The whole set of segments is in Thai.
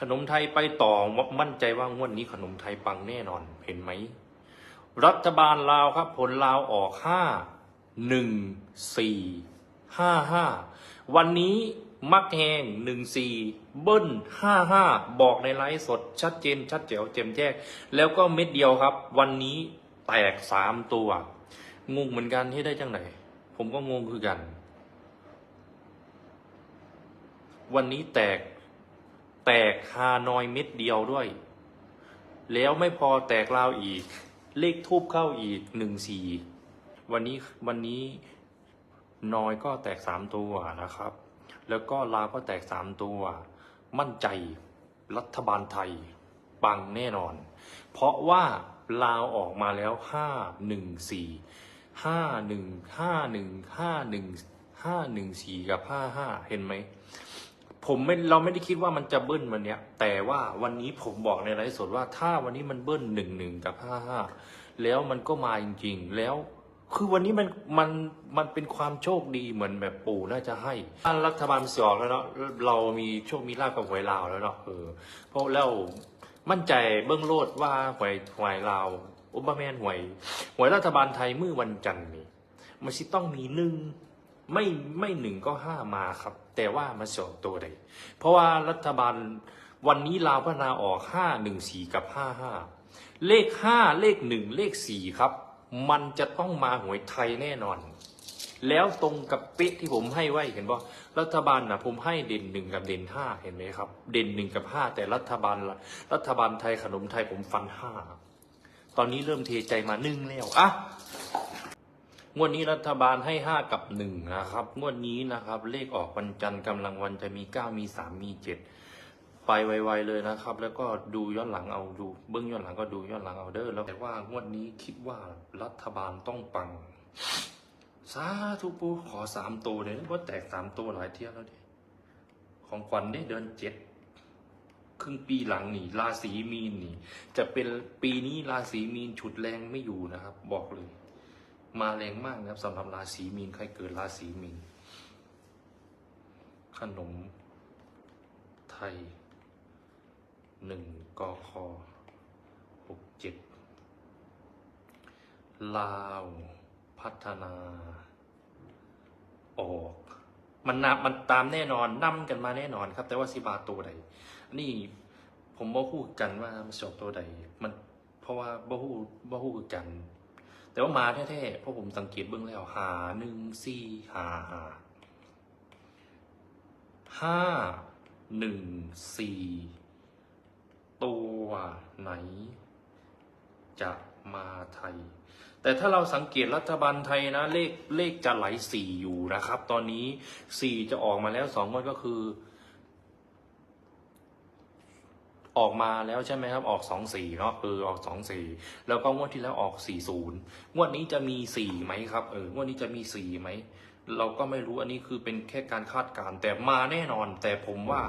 ขนมไทยไปต่อมั่นใจว่างวดนี้ขนมไทยปังแน่นอน เห็นไหม รัฐบาลลาวครับ ผลลาวออกห้าหนึ่งสี่ห้าห้าวันนี้มักแหงหนึ่งสี่เบิ้ลห้าห้าบอกในไลฟ์สด ชัดเจน ชัดเจ๋วเจมแจ้งแล้วก็เม็ดเดียวครับ วันนี้แตกสามตัว งงเหมือนกันที่ได้จังไหน ผมก็งงคือกัน วันนี้แตก แตกฮานอยเม็ดเดียวด้วย แล้วไม่พอแตกลาวอีก เลขทูบเข้าอีกหนึ่งสี่วันนี้วันนี้นอยก็แตกสามตัวนะครับ แล้วก็ลาวก็แตกสามตัว มั่นใจรัฐบาลไทยปังแน่นอน เพราะว่าลาวออกมาแล้วห้าหนึ่งสี่ห้าหนึ่งห้าหนึ่งห้าหนึ่งห้าหนึ่งสี่กับห้าห้าเห็นไหม ผมไม่เราไม่ได้คิดว่ามันจะเบิ้ลวันเนี้ย แต่ว่าวันนี้ผมบอกในไลฟ์สดว่าถ้าวันนี้มันเบิ้ลหนึ่งหนึ่งกับห้าห้าแล้วมันก็มาจริง ๆ แล้ว คือวันนี้มันมันมันเป็นความโชคดีเหมือนแบบปู่น่าจะให้รัฐบาลสออกแล้วเนาะเรามีโชคมีลาภกับหวยลาวแล้วเนาะเออเพราะแล้วมั่นใจเบื้องโลดว่าหวยหวยลาวอุบาแมนหวยหวยรัฐบาลไทยเมื่อวันจันทร์นี้มันสิต้องมีหนึ่ง ไม่ไม่หนึ่งก็ห้ามาครับ แต่ว่ามันสองตัวใดเพราะว่ารัฐบาลวันนี้ลาวพัฒนาออกห้าหนึ่งสี่กับห้าห้าเลขห้าเลขหนึ่งเลขสี่ครับ มันจะต้องมาหวยไทยแน่นอน แล้วตรงกับเป๊ะที่ผมให้ไว้เห็นป่ะรัฐบาลนะผมให้เด่นหนึ่งกับเด่นห้าเห็นไหมครับ เด่นหนึ่งกับห้าแต่รัฐบาลรัฐบาลไทยขนมไทยผมฟันห้าตอนนี้เริ่มเทใจมานึ่งแล้วอะ งวดนี้รัฐบาลให้ห้ากับหนึ่งนะครับ งวดนี้นะครับ เลขออกวันจันทร์กำลังวันจะมีเก้ามีสามมีเจ็ดไปไวๆเลยนะครับ แล้วก็ดูย้อนหลังเอาดู เบื้องย้อนหลังก็ดูย้อนหลังเอาเด้อแล้วแต่ว่างวดนี้คิดว่ารัฐบาลต้องปังสาธุปูขอสามตัวเลยว่าแตกสามตัวหลายเที่ยวแล้วดิของขวัญได้เดินเจ็ดครึ่งปีหลังนี่ราศีมีนนี่ จะเป็นปีนี้ราศีมีนฉุดแรงไม่อยู่นะครับ บอกเลย มาแรงมากนะครับสำหรับราศีมีนใครเกิดราศีมีนขนมไทยหนึ่งกคหกเจ็ดลาวพัฒนา ออก มันนับมันตามแน่นอนนำกันมาแน่นอนครับ แต่ว่าสิบาตัวใด นี่ผมบ่ฮู้กันว่ามันสอบตัวใด มันเพราะว่าบ่ฮู้บ่ฮู้กัน แต่ว่ามาแท้ๆเพราะผมสังเกตเบื้องแล้วหาหนึ่งสี่หาหาห้าหนึ่งสี่ตัวไหน จะมาไทย แต่ถ้าเราสังเกตรัฐบาลไทยนะ เลขเลขจะไหลสี่อยู่นะครับ ตอนนี้สี่จะออกมาแล้วสองงวดก็คือ ออกมาแล้วใช่ไหมครับ ออกสองสี่เนาะเออออกสองสี่แล้วก็งวดที่แล้วออกสี่ศูนย์งวดนี้จะมีสี่ไหมครับเอองวดนี้จะมีสี่ไหมเราก็ไม่รู้อันนี้คือเป็นแค่การคาดการณ์แต่มาแน่นอน แต่ผมว่า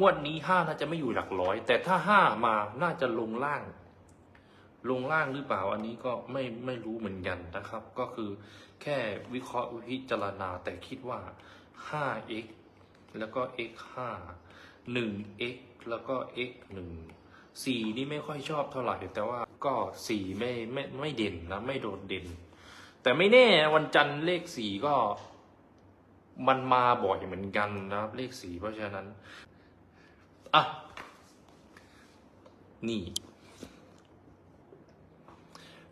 งวดนี้ห้าน่าจะไม่อยู่หลักร้อย แต่ถ้าห้ามาน่าจะลงล่าง ลงล่างหรือเปล่าอันนี้ก็ไม่ไม่รู้เหมือนกันนะครับ ก็คือแค่วิเคราะห์พิจารณาแต่คิดว่า 5x แล้วก็ x 5 1x แล้วก็ x 1 4 นี่ไม่ค่อยชอบเท่าไหร่ แต่ว่าก็ 4 ไม่ไม่ไม่เด่นนะ ไม่โดดเด่น แต่ไม่แน่วันจันทร์เลข 4 ก็ มันมาบ่อยเหมือนกันนะครับ เลข 4 เพราะฉะนั้น อะ นี่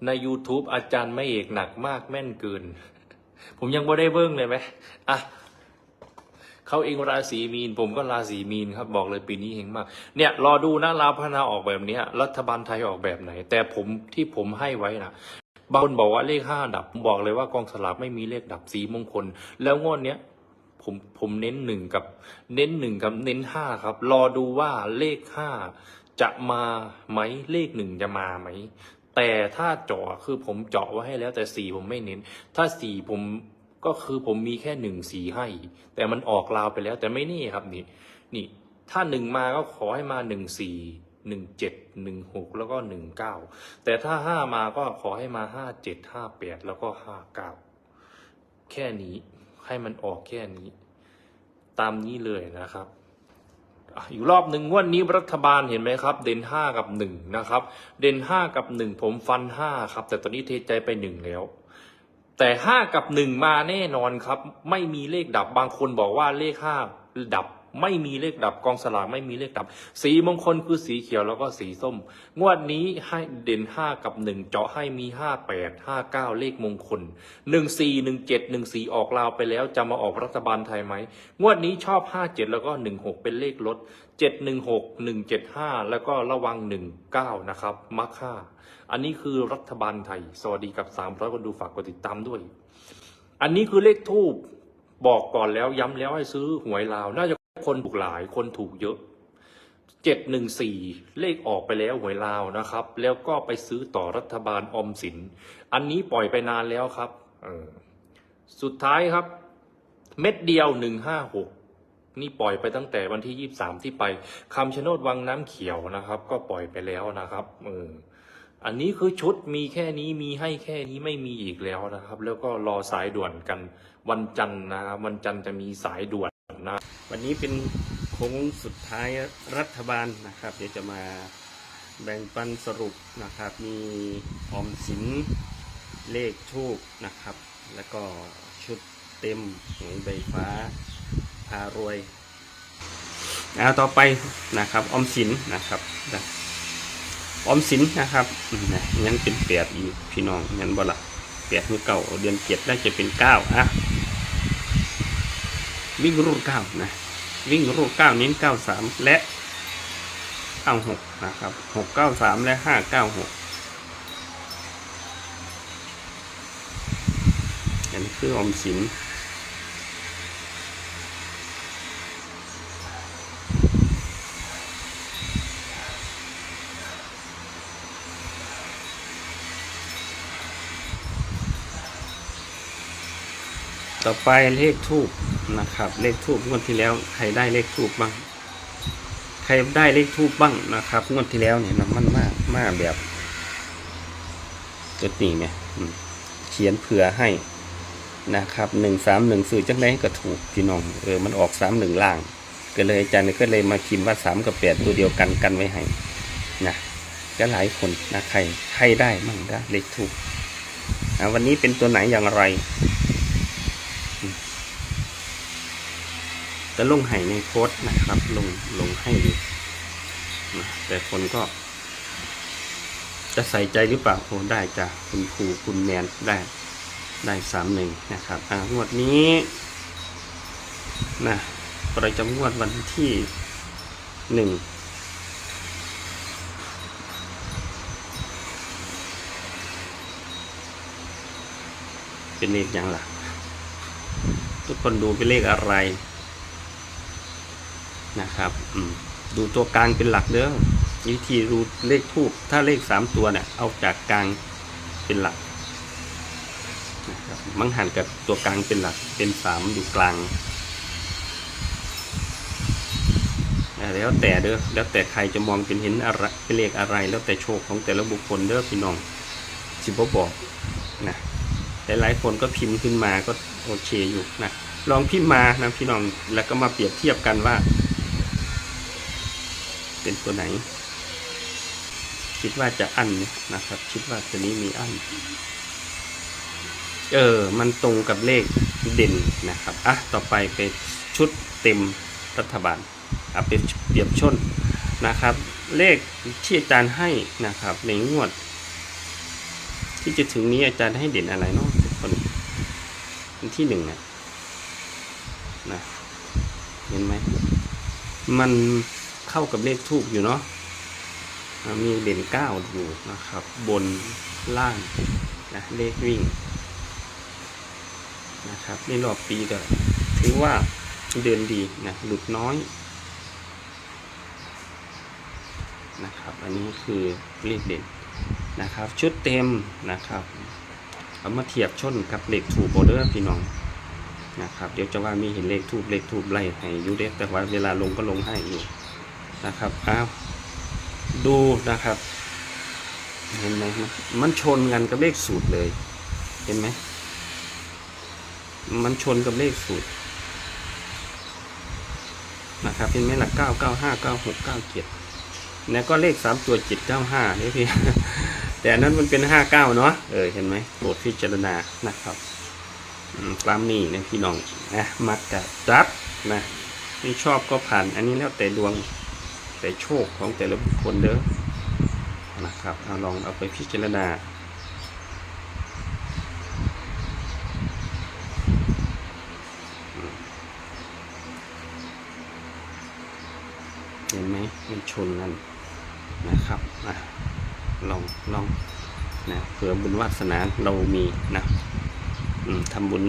ใน YouTube อาจารย์ไม่เอกหนักมากแม่นเกิน ผมยังบ่ได้เบิ้งเลยไหมอะ เขาเองราศีมีน ผมก็ราศีมีนครับบอกเลยปีนี้เฮงมาก เนี่ยรอดูนะลาพนาออกแบบนี้รัฐบาลไทยออกแบบไหน แต่ผมที่ผมให้ไว้นะบางคนบอกว่าเลขห้าดับผมบอกเลยว่ากองสลากไม่มีเลขดับสีมงคล แล้วงวดเนี้ยผมผมเน้นหนึ่งกับ เน้นหนึ่งกับเน้นห้าครับ รอดูว่าเลขห้าจะมาไหมเลขหนึ่งจะมาไหมแต่ถ้าเจาะคือผมเจาะไว้ให้แล้วแต่สี่ผมไม่เน้น ถ้าสี่ผม ก็คือผมมีแค่หนึ่งสี่ให้ แต่มันออกลาวไปแล้วแต่ไม่นี่ครับนี่นี่ถ้าหนึ่งมาก็ขอให้มาหนึ่งสี่หนึ่งเจ็ดหนึ่งหกแล้วก็หนึ่งเก้าแต่ถ้าห้ามาก็ขอให้มาห้าเจ็ดห้าแปดแล้วก็ห้าเก้าแค่นี้ให้มันออกแค่นี้ ตามนี้เลยนะครับอะอีกรอบหนึ่งงวดนี้รัฐบาลเห็นไหมครับ เด่นห้ากับหนึ่งนะครับ เด่นห้ากับหนึ่งผมฟันห้าครับ แต่ตอนนี้เทใจไปหนึ่งแล้ว แต่ห้ากับหนึ่งมาแน่นอนครับ ไม่มีเลขดับบางคนบอกว่าเลขห้าดับ ไม่มีเลขดับกองสลากไม่มีเลขดับ สีมงคลคือสีเขียวแล้วก็สีส้ม งวดนี้ให้เด่นห้ากับหนึ่งเจาะให้มีห้าแปดห้าเก้าเลขมงคลหนึ่งสี่หนึ่งเจ็ดหนึ่งสี่ออกลาวไปแล้วจะมาออกรัฐบาลไทยไหม งวดนี้ชอบห้าเจ็ดแล้วก็หนึ่งหกเป็นเลขลดเจ็ดหนึ่งหกหนึ่งเจ็ดห้าแล้วก็ระวังหนึ่งเก้านะครับมักค่าอันนี้คือรัฐบาลไทย สวัสดีกับสามร้อยคนดูฝากกดติดตามด้วย อันนี้คือเลขทูบบอกก่อนแล้วย้ำแล้วให้ซื้อหวยลาวน่าจะ คนถูกหลายคนถูกเยอะเจ็ดหนึ่งสี่เลขออกไปแล้วหวยลาวนะครับ แล้วก็ไปซื้อต่อรัฐบาลอมสิน อันนี้ปล่อยไปนานแล้วครับสุดท้ายครับ เม็ดเดียวหนึ่งห้าหกนี่ปล่อยไปตั้งแต่วันที่ยี่สามที่ไปคำชะโนดวังน้ำเขียวนะครับ ก็ปล่อยไปแล้วนะครับเอออันนี้คือชุดมีแค่นี้มีให้แค่นี้ไม่มีอีกแล้วนะครับ แล้วก็รอสายด่วนกันวันจันทร์นะครับวันจันทร์จะมีสายด่วน นะวันนี้เป็นโค้งสุดท้ายรัฐบาลนะครับ เดี๋ยวจะมาแบ่งปันสรุปนะครับ มีออมสินเลขทูกนะครับ แล้วก็ชุดเต็มหวยใบฟ้าพารวยเอาต่อไปนะครับออมสินนะครับออมสินนะครับอืมนะยังเป็นแปดอีกพี่น้องยันบ่ละแปดคือเก่าเดือนเจ็ดได้จะเป็นเก้าอะ วิ่งรูดเก้านะวิ่งรูดเก้านิ้นเก้าสามและเก้าหกนะครับหกเก้าสามและห้าเก้าหกอันนี้คือออมสินต่อไปเลขทูบ นะครับ เลขทูบงวดที่แล้วใครได้เลขทูบบ้าง ใครได้เลขทูบบ้างนะครับงวดที่แล้วเนี่ยนะมันมากมากแบบจุดนี้เนี่ยเขียนเผื่อให้นะครับหนึ่งสามหนึ่งสื่อจังไรก็ถูกพี่น้องเออมันออกสามหนึ่งล่าง ก็เลยอาจารย์ก็เลยมาพิมว่าสามกับแปดตัวเดียวกันกันไว้ให้นะก็หลายคนนะใครใครได้มั่งได้เลขทูบอ่าวันนี้เป็นตัวไหนอย่างไร จะลงให้ในโค้ดนะครับ ลงลงให้อยู่นะแต่คนก็ จะใส่ใจหรือเปล่าโอ้ได้จ้ะคุณครูคุณแมนได้ได้สามหนึ่งนะครับอ่างวดนี้นะประจำงวดวันที่หนึ่งเป็นเลขอย่างล่ะ ทุกคนดูเป็นเลขอะไร นะครับดูตัวกลางเป็นหลักเด้อวิธีดูเลขทูบถ้าเลขสามตัวเนี่ยเอาจากกลางเป็นหลักนะครับมังหันกับตัวกลางเป็นหลักเป็นสามอยู่กลางแล้วแต่เด้อแล้วแต่ใครจะมองเป็นเห็นอะไรเป็นเลขอะไร แล้วแต่โชคของแต่ละบุคคลเด้อพี่น้องสิบบอกนะแต่หลายคนก็พิมพ์ขึ้นมาก็โอเคอยู่นะลองพิมพ์มานะพี่น้องแล้วก็มาเปรียบเทียบกันว่า เป็นตัวไหน คิดว่าจะอั้นนะครับ คิดว่าตัวนี้มีอั้นเออ มันตรงกับเลขเด่นนะครับ อะ ต่อไปเป็นชุดเต็มรัฐบาลอะเป็นเปรียบชนนะครับ เลขที่อาจารย์ให้นะครับ ในงวด ที่จะถึงนี้อาจารย์ให้เด่นอะไรเนาะทุกคนที่หนึ่งนะนะ เห็นไหม มัน เข้ากับเลขทูบอยู่เนาะมีเด่นเก้าอยู่นะครับ บนล่างนะเลขวิ่งนะครับในรอบปีก็ถือว่าเดินดีนะหลุดน้อยนะครับอันนี้คือเลขเด่นนะครับ ชุดเต็มนะครับเอามาเทียบชนกับเลขถูกโบเดอร์พี่น้องนะครับ เดี๋ยวจะว่ามีเห็นเลขทูบเลขทูบไล่ให้ยูเด็แต่ว่าเวลาลงก็ลงให้อยู่ นะครับอ้าวดูนะครับ เห็นไหมมันชนกันกับเลขสูตรเลย เห็นไหมมันชนกับเลขสูตรนะครับเป็นไหมหล่ะเก้าเก้าห้าเก้าหกเก้าเจ็ดแล้วก็เลขสามตัวเจ็ดเก้าห้านี่พี่แต่นั้นมันเป็นห้าเก้าเนาะเออเห็นไหมโปรดพิจารณานะครับตามนี้นะพี่น้องนะมักกะจับนะไม่ชอบก็ผ่านอันนี้แล้วแต่ดวง แต่โชคของแต่ละบุคคลเด้อนะครับเอาลองเอาไปพิจารณาเห็นไหมมันชนกันนะครับอะลองลองนะเผื่อบุญวาสนาเรามีนะทำบุญ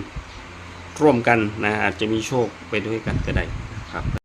ร่วมกันนะอาจจะมีโชคไปด้วยกันก็ได้นะครับ